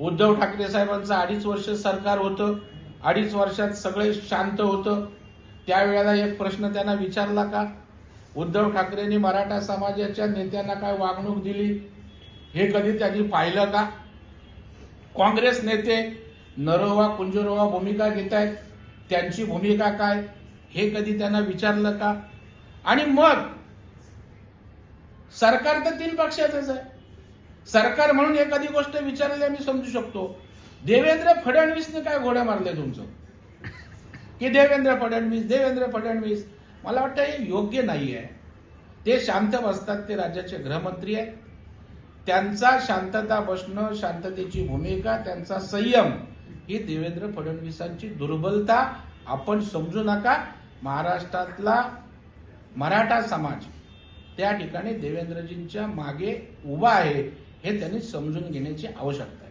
उद्धव ठाकरे साहेबांचं अडीच वर्ष सरकार होतं अडीच वर्षात सगळे शांत होतं. त्यावेळेला एक प्रश्न त्यांना विचारला का? उद्धव ठाकरेंनी मराठा समाजाच्या नेत्यांना काय वागणूक दिली? हे कधी त्यांनी पाहिलं का? काँग्रेस नेते नरोवा कुंजरोवा भूमिका घेत आहेत त्यांची भूमिका काय? हे कधी त्यांना विचारलं का? आणि मग सरकार तर तीन पक्षाचंच आहे. सरकार म्हणून एखादी गोष्ट विचारली आम्ही समजू शकतो. देवेंद्र फडणवीसने काय घोड्या मारले तुमचं? की देवेंद्र फडणवीस देवेंद्र फडणवीस? मला वाटतं हे योग्य नाही आहे ते शांत बसतात ते राज्याचे गृहमंत्री आहेत. त्यांचा शांतता बसणं शांततेची भूमिका त्यांचा संयम ही देवेंद्र फडणवीसांची दुर्बलता. आपण समजू नका महाराष्ट्रातला मराठा समाज त्या ठिकाणी देवेंद्रजींच्या मागे उभा आहे. हे त्यांनी समजून घेण्याची आवश्यकता आहे.